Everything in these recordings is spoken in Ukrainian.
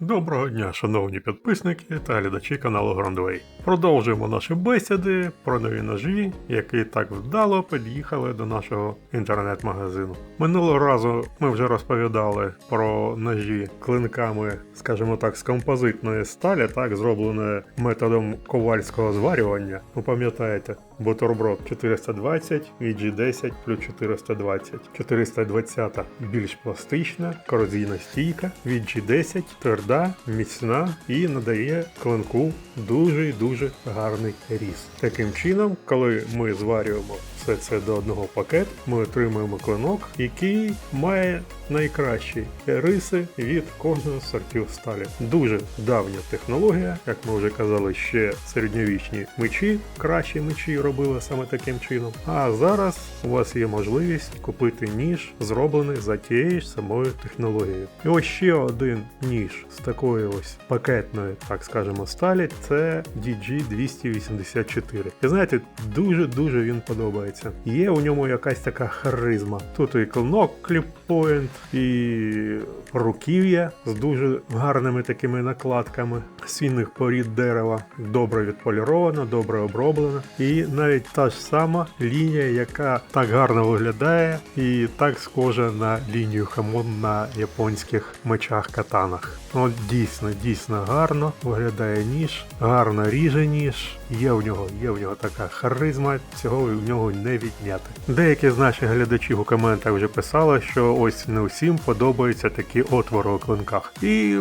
Доброго дня, шановні підписники та глядачі каналу Грандвей. Продовжуємо наші бесіди про нові ножі, які так вдало під'їхали до нашого інтернет-магазину. Минулого разу ми вже розповідали про ножі клинками, скажімо так, з композитної сталі, так, зробленої методом ковальського зварювання. Ви пам'ятаєте, бутерброд 420 і G10 плюс 420. 420 більш пластична, корозійна стійка, від G10 тверда, міцна і надає клинку дуже дуже гарний різ. Таким чином, коли ми зварюємо все це до одного пакету, ми отримуємо клинок, який має найкращі риси від кожного сортів сталі. Дуже давня технологія, як ми вже казали, ще середньовічні мечі, кращі мечі робили саме таким чином. А зараз у вас є можливість купити ніж, зроблений за тією ж самою технологією. І ось ще один ніж з такої ось пакетної, так скажемо, сталі, це DG284. І знаєте, дуже-дуже він подобається. Є у ньому якась така харизма. Тут і клинок кліппоінт, і руків'я з дуже гарними такими накладками свійних порід дерева, добре відполірована, добре оброблена. І навіть та ж сама лінія, яка так гарно виглядає і так схожа на лінію хамон на японських мечах-катанах. Ну, дійсно, дійсно гарно виглядає ніж, гарно ріже ніж. Є в нього, є в нього така харизма, цього в нього не відняти. Деякі з наших глядачів у коментах вже писали, що ось не усім подобаються такі отвори у клинках. І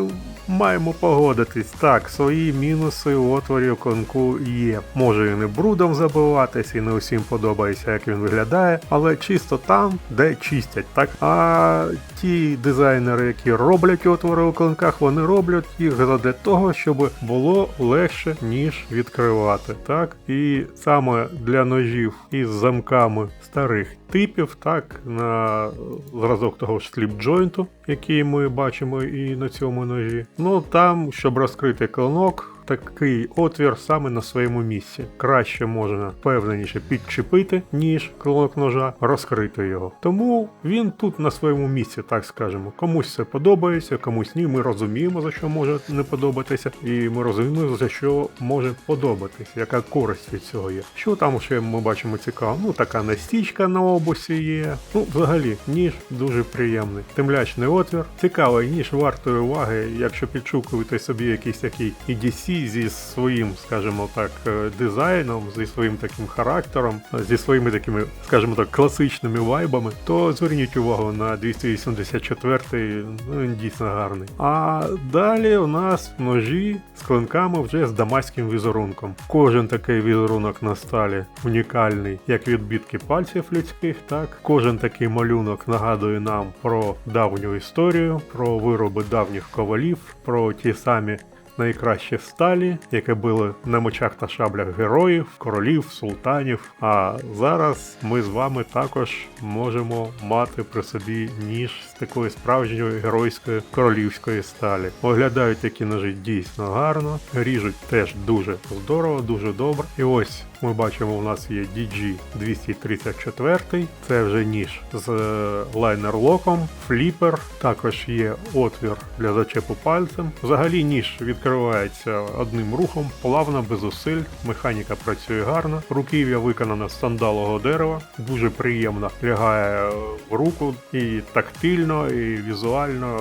маємо погодитись, так, свої мінуси у отворі у клинку є. Може і не брудом забиватись, і не усім подобається, як він виглядає, але чисто там, де чистять, так? А ті дизайнери, які роблять отвори у клинках, вони роблять їх для того, щоб було легше, ніж відкривати. Так? І саме для ножів із замками старих типів, так, на зразок того ж сліп-джойнту, який ми бачимо і на цьому ножі. Ну там, щоб розкрити клинок. Такий отвір саме на своєму місці. Краще можна впевненіше підчепити, ніж клинок ножа, розкрити його. Тому він тут на своєму місці, так скажемо. Комусь це подобається, комусь ні. Ми розуміємо, за що може не подобатися, і ми розуміємо, за що може подобатися, яка користь від цього є. Що там ще ми бачимо цікаво? Ну така настічка на обусі є. Ну, взагалі, ніж дуже приємний. Темлячний отвір. Цікавий ніж вартої уваги, якщо підшукуєте собі якийсь такий EDC зі своїм, скажімо так, е, дизайном, зі своїм таким характером, зі своїми такими, скажімо так, класичними вайбами, то зверніть увагу на 284 ну дійсно гарний. А далі у нас ножі з клинками вже з дамаським візерунком. Кожен такий візерунок на сталі унікальний, як відбитки пальців людських, так кожен такий малюнок нагадує нам про давню історію, про вироби давніх ковалів, про ті самі найкращі сталі, які були на мечах та шаблях героїв, королів, султанів. А зараз ми з вами також можемо мати при собі ніж з такої справжньої геройської королівської сталі. Виглядають такі ножі дійсно гарно, ріжуть теж дуже здорово, дуже добре. І ось ми бачимо, у нас є DG 234, це вже ніж з е, лайнер-локом, фліпер, також є отвір для зачепу пальцем. Взагалі ніж відкривається одним рухом, плавно, без зусиль, механіка працює гарно, руків'я виконана з сандалового дерева, дуже приємно лягає в руку і тактильно, і візуально.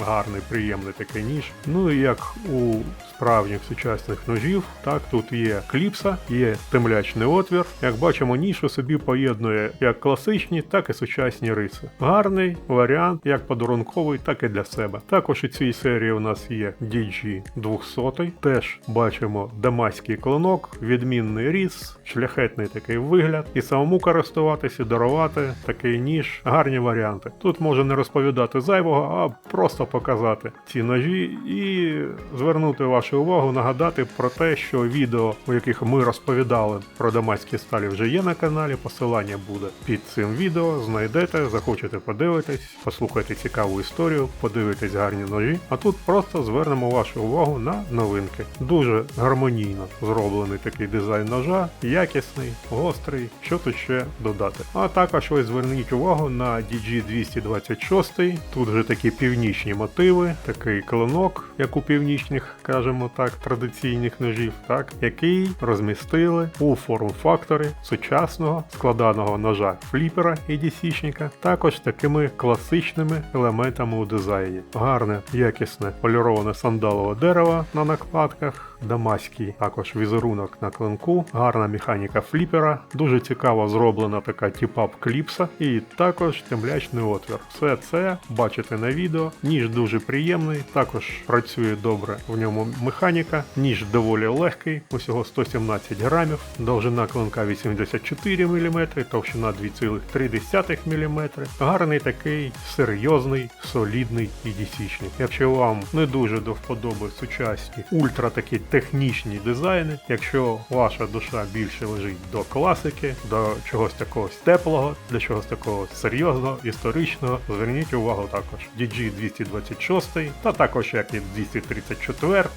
Гарний, приємний такий ніж. Ну і як у справжніх сучасних ножів, так тут є кліпса, є темлячний отвір. Як бачимо, ніж у собі поєднує як класичні, так і сучасні риси. Гарний варіант, як подарунковий, так і для себе. Також у цій серії у нас є DG 200, теж бачимо дамаський клинок, відмінний різ, шляхетний такий вигляд, і самому користуватися, дарувати такий ніж, гарні варіанти. Тут може не розповідати зайвого, а просто показати ці ножі і звернути вашу увагу, нагадати про те, що відео, у яких ми розповідали про дамаські сталі, вже є на каналі. Посилання буде під цим відео. Знайдете, захочете подивитись, послухайте цікаву історію, подивитесь гарні ножі. А тут просто звернемо вашу увагу на новинки. Дуже гармонійно зроблений такий дизайн ножа. Я якісний, гострий, що тут ще додати. А також ось зверніть увагу на DG226. Тут вже такі північні мотиви, такий клинок, як у північних, кажемо так, традиційних ножів, так, який розмістили у форм-факторі сучасного складаного ножа фліпера і дісічника, також такими класичними елементами у дизайні. Гарне, якісне поліроване сандалове дерево на накладках, дамаський також візерунок на клинку, гарна механіка фліпера, дуже цікаво зроблена така тіпап кліпса і також темлячний отвір. Все це бачите на відео. Ніж дуже приємний, також працює добре в ньому механіка. Ніж доволі легкий, усього 117 грамів, довжина клинка 84 мм, товщина 2,3 мм. Гарний такий серйозний, солідний EDC-шник. Якщо вам не дуже до вподоби сучасні ультра такі технічні дизайни, якщо ваша душа більше лежить до класики, до чогось такого теплого, для чогось такого серйозного, історичного, зверніть увагу також. DG 226, та також як і 234,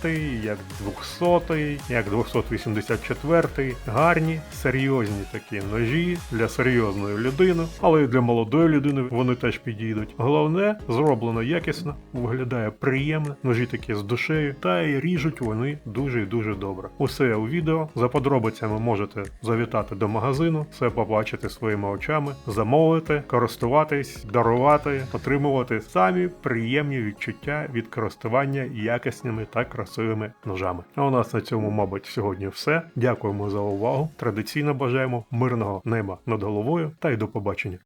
як 200, як 284, гарні, серйозні такі ножі для серйозної людини, але і для молодої людини вони теж підійдуть. Головне, зроблено якісно, виглядає приємно, ножі такі з душею, та й ріжуть вони дуже і дуже добре. Усе у відео. За подробицями можете завітати до магазину, все побачити своїми очами, замовити, користуватись, дарувати, отримувати самі приємні відчуття від користування якісними та красивими ножами. А у нас на цьому, мабуть, сьогодні все. Дякуємо за увагу. Традиційно бажаємо мирного неба над головою та й до побачення.